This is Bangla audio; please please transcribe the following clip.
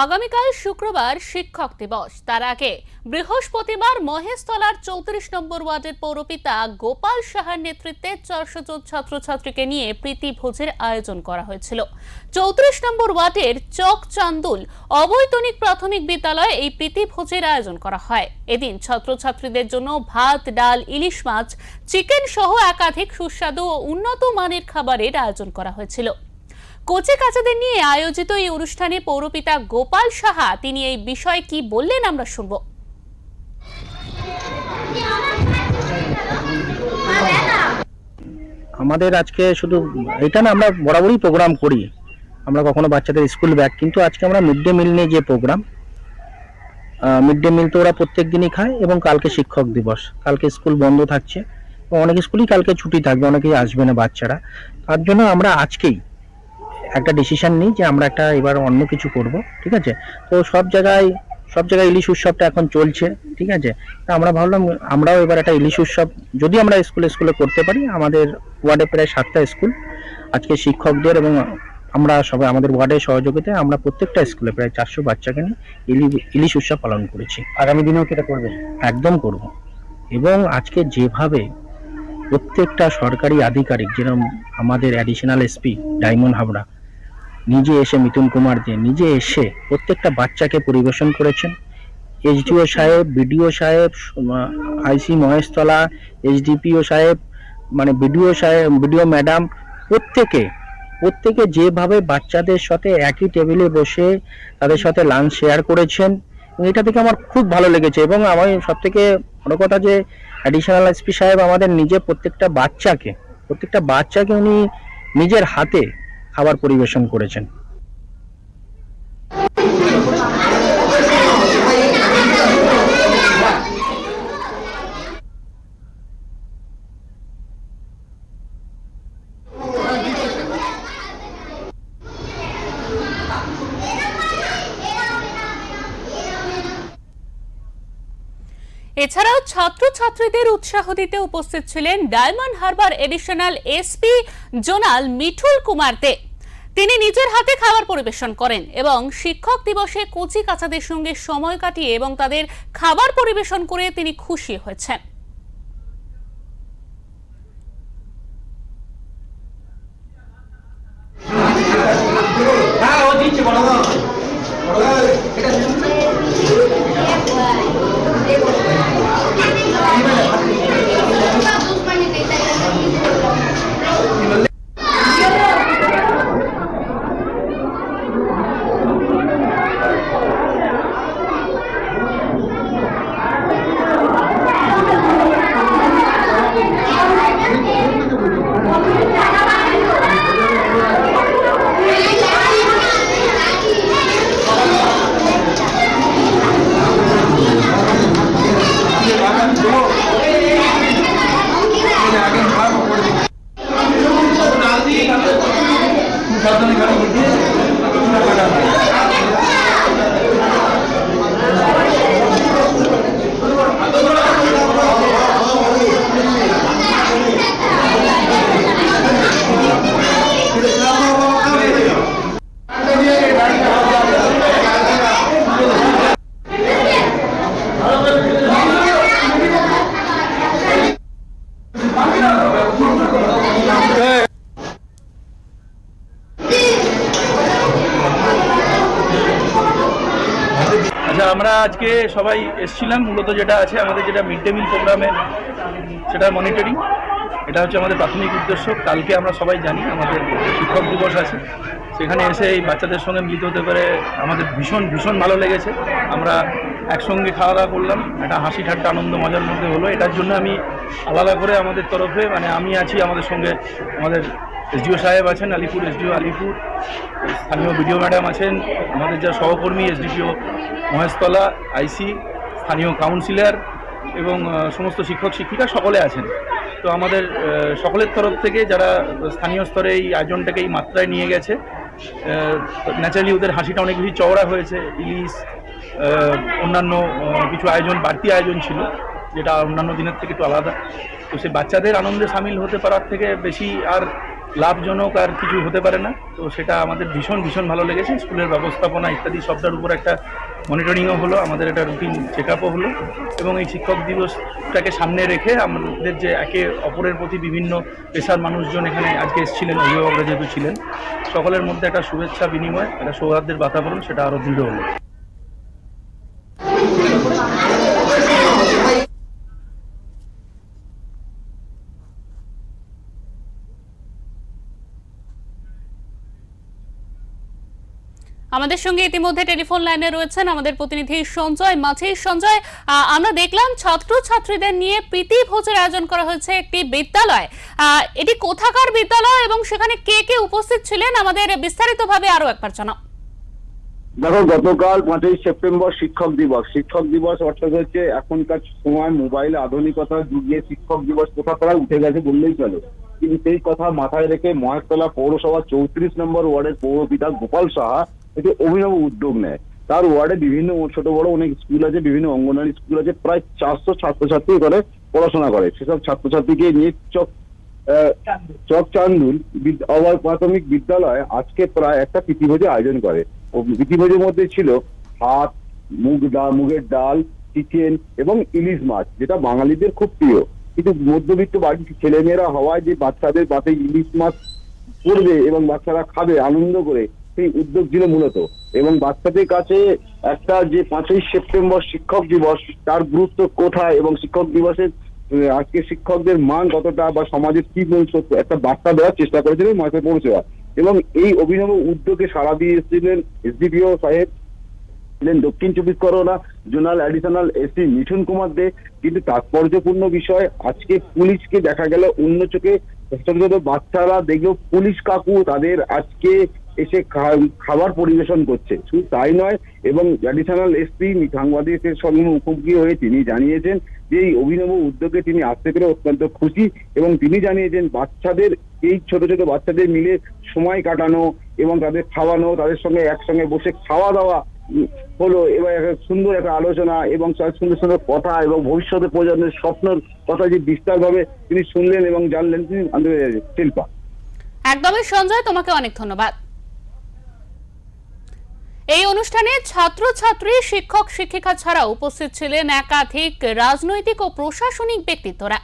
আগামীকাল শুক্রবার শিক্ষক দিবস। তার আগে বৃহস্পতিবার মহেশতলার চৌত্রিশ নম্বর ওয়ার্ডের পৌরপিতা গোপাল সাহার নেতৃত্বে চারশো জন ছাত্রছাত্রীকে নিয়ে প্রীতি ভোজের আয়োজন করা হয়েছিল। চৌত্রিশ নম্বর ওয়ার্ডের চক চান্দুল অবৈতনিক প্রাথমিক বিদ্যালয়ে এই প্রীতি ভোজের আয়োজন করা হয়। এদিন ছাত্রছাত্রীদের জন্য ভাত, ডাল, ইলিশ মাছ, চিকেন সহ একাধিক সুস্বাদু ও উন্নত মানের খাবারের আয়োজন করা হয়েছিল। কোচে কাচাদের নিয়ে আয়োজিত এই অনুষ্ঠানে পৌরপিতা গোপাল সাহা, তিনি এই বিষয়ে কি বললেন আমরা শুনব। আমাদের আজকে শুধু এটা না, আমরা বরাবরই প্রোগ্রাম করি। আমরা কখনো বাচ্চাদের স্কুল ব্যাগ কিন্তু আজকে আমরা মিড ডে মিল নিয়ে যে প্রোগ্রাম মিড ডে মিল তো ওরা প্রত্যেক দিনই খায় এবং কালকে শিক্ষক দিবস। কালকে স্কুল বন্ধ থাকছে অনেক স্কুলই কালকে ছুটি থাকবে, অনেকেই আসবে না বাচ্চারা। তার জন্য আমরা আজকেই একটা ডিসিশন নিই যে আমরা একটা এবার অন্য কিছু করব ঠিক আছে? তো সব জায়গায় সব জায়গায় ইলিশ উৎসবটা এখন চলছে ঠিক আছে? তা আমরা ভাবলাম আমরাও এবার একটা ইলিশ উৎসব যদি আমরা স্কুলে স্কুলে করতে পারি আমাদের ওয়ার্ডে প্রায় সাতটা স্কুল আজকে শিক্ষকদের এবং আমরা সবাই আমাদের ওয়ার্ডের সহযোগিতায় আমরা প্রত্যেকটা স্কুলে প্রায় চারশো বাচ্চাকে নিয়ে ইলি- ইলিশ উৎসব পালন করেছি। আগামী দিনেও কি এটা করবে? একদম করব। এবং আজকে যেভাবে প্রত্যেকটা সরকারি আধিকারিক যেরকম আমাদের অ্যাডিশনাল এসপি ডায়মন্ড হাবড়া নিজে এসে মিথুন কুমার দে নিজে এসে প্রত্যেকটা বাচ্চাকে পরিবেশন করেছেন। এইচডিও সাহেব বিডিও সাহেব আইসি মহেশতলা এইচডিপিও সাহেব মানে বিডিও সাহেব বিডিও ম্যাডাম, প্রত্যেকে প্রত্যেকে যেভাবে বাচ্চাদের সাথে একই টেবিলে বসে তাদের সাথে লাঞ্চ শেয়ার করেছেন এটা থেকে আমার খুব ভালো লেগেছে। এবং আমার সব থেকে বড় কথা যে অ্যাডিশনাল এসপি সাহেব আমাদের নিজে প্রত্যেকটা বাচ্চাকে প্রত্যেকটা বাচ্চাকে উনি নিজের হাতে খাবার পরিবেশন করেছেন। এছাড়াও ছাত্রছাত্রীদের উৎসাহ দিতে উপস্থিত ছিলেন Diamond Harbour additional SP zonal Mithul Kumar De তিনি নিজের হাতে খাবার পরিবেশন করেন এবং শিক্ষক দিবসে কচি কাচাদের সঙ্গে সময় কাটিয়ে এবং তাদের খাবার পরিবেশন করে তিনি খুশি হয়েছেন। আমরা আজকে সবাই এসেছিলাম, মূলত যেটা আছে আমাদের যেটা মিড ডে মিল প্রোগ্রামের সেটা মনিটরিং এটা হচ্ছে আমাদের প্রাথমিক উদ্দেশ্য। কালকে আমরা সবাই জানি, আমাদের শিক্ষক দিবস আছে। সেখানে এসে এই বাচ্চাদের সঙ্গে মিলিত হতে পারে আমাদের ভীষণ ভীষণ ভালো লেগেছে। আমরা একসঙ্গে খাওয়া দাওয়া করলাম। একটা হাসি ঠাট্টা আনন্দ মজার মধ্যে হলো। এটার জন্য আমি আলাদা করে আমাদের তরফে মানে আমি আছি আমাদের সঙ্গে আমাদের এসডিও সাহেব আছেন, আলিপুর এসডিও আলিপুর। স্থানীয় বিডিও ম্যাডাম আছেন। আমাদের যা সহকর্মী, এসডিপিও মহেশতলা, আইসি, স্থানীয় কাউন্সিলর এবং সমস্ত শিক্ষক, শিক্ষিকা সকলে আছেন। তো আমাদের সকলের তরফ থেকে যারা স্থানীয় স্তরে এই আয়োজনটাকে এই মাত্রায় নিয়ে গেছে ন্যাচারালি ওদের হাসিটা অনেক বেশি চওড়া হয়েছে। ইলিশ অন্যান্য কিছু আয়োজন, বাড়তি আয়োজন ছিল, যেটা অন্যান্য দিনের থেকে একটু আলাদা। তো সে বাচ্চাদের আনন্দে সামিল হতে পারার থেকে বেশি আর লাভজনক আর কিছু হতে পারে না। তো সেটা আমাদের ভীষণ ভীষণ ভালো লেগেছে। স্কুলের ব্যবস্থাপনা ইত্যাদি সবটার উপর একটা মনিটরিংও হলো, আমাদের এটা রুটিন চেক আপও হলো এবং এই শিক্ষক দিবসটাকে সামনে রেখে আমাদের যে একে অপরের প্রতি বিভিন্ন পেশার মানুষজন এখানে আজকে এসেছিলেন, অভিভাবকরা যেহেতু ছিলেন, সকলের মধ্যে একটা শুভেচ্ছা বিনিময়, একটা সৌহার্দ্যের বাতাবরণ, সেটা আরও দৃঢ় হলো। আমাদের সঙ্গে ইতিমধ্যে টেলিফোন লাইনে রয়েছেন আমাদের প্রতিনিধি সঞ্জয়, মাঝি সঞ্জয় আমরা দেখলাম ছাত্র ছাত্রীদের নিয়ে প্রীতি ভোজের আয়োজন করা হয়েছে একটি বিদ্যালয়। এটি কোথাকার বিদ্যালয় এবং সেখানে কে কে উপস্থিত ছিলেন? আমাদের বিস্তারিতভাবে আরও একবার জানাও। দেখো, গতকাল পাঁচই সেপ্টেম্বর শিক্ষক দিবস। শিক্ষক দিবস অর্থাৎ হচ্ছে এখনকার সময় মোবাইল আধুনিকতা যুগে শিক্ষক দিবস কোথা প্রায় উঠে গেছে বললেই চলে। কিন্তু সেই কথা মাথায় রেখে মহেশতলা পৌরসভা চৌত্রিশ নম্বর ওয়ার্ডের পৌর পৌরপিতা গোপাল সাহা একটি অভিনব উদ্যোগ নেয়। তার ওয়ার্ডে বিভিন্ন ছোট বড় অনেক স্কুল আছে, বিভিন্ন অঙ্গনওয়াড়ি স্কুল আছে, প্রায় চারশো ছাত্রছাত্রী করে পড়াশোনা করে। সেসব ছাত্রছাত্রীকে নিয়ে চক চক চান্দুল অবার প্রাথমিক বিদ্যালয়ে আজকে প্রায় একটা প্রীতিভোজের আয়োজন করে। প্রীতিভোজের মধ্যে ছিল ভাত, মুগ ডাল, মুগের ডাল, চিকেন এবং ইলিশ মাছ, যেটা বাঙালিদের খুব প্রিয়। কিন্তু মধ্যবিত্ত বাড়ির ছেলেমেয়েরা হওয়ায় যে বাচ্চাদের পাতে ইলিশ মাছ পড়বে এবং বাচ্চারা খাবে, আনন্দ করে সেই উদ্যোগ ছিল মূলত। এবং বাচ্চাদের কাছে একটা যে পাঁচই সেপ্টেম্বর শিক্ষক দিবস, তার গুরুত্ব কোথায় এবং শিক্ষক দিবসের আজকে শিক্ষকদের মান কতটা বা সমাজের কি একটা বার্তা দেওয়ার চেষ্টা করেছিলেন মাসে পৌঁছাওয়া এবং এই অভিনব উদ্যোগে সাড়া দিয়েছিলেন এসডিপিও সাহেব, ছিলেন দক্ষিণ চব্বিশ Pargana zonal additional SP Mithun Kumar De. কিন্তু তাৎপর্যপূর্ণ বিষয়, আজকে পুলিশকে দেখা গেল অন্য চোখে ছোট ছোট বাচ্চারা দেখল পুলিশ কাকু, তাদের আজকে এসে খাবার পরিবেশন করছে। শুধু তাই নয়, এবং অ্যাডিশনাল এসপি সাংবাদিকের সঙ্গে মুখোমুখি হয়ে তিনি জানিয়েছেন যে এই অভিনব উদ্যোগে তিনি আসতে পেরে অত্যন্ত খুশি এবং তিনি জানিয়েছেন বাচ্চাদের, এই ছোট ছোট বাচ্চাদের মিলে সময় কাটানো এবং তাদের খাওয়ানো, তাদের সঙ্গে একসঙ্গে বসে খাওয়া দাওয়া হলো এবার একটা সুন্দর একটা আলোচনা এবং সুন্দর সুন্দর কথা এবং ভবিষ্যতে প্রজন্মের স্বপ্নের কথা যে বিস্তারভাবে তিনি শুনলেন এবং জানলেন তিনি শিল্পা। একদমই সঞ্জয়, তোমাকে অনেক ধন্যবাদ। এই অনুষ্ঠানে ছাত্রছাত্রী শিক্ষক শিক্ষিকা ছাড়া উপস্থিত ছিলেন একাধিক রাজনৈতিক ও প্রশাসনিক ব্যক্তিত্বরা।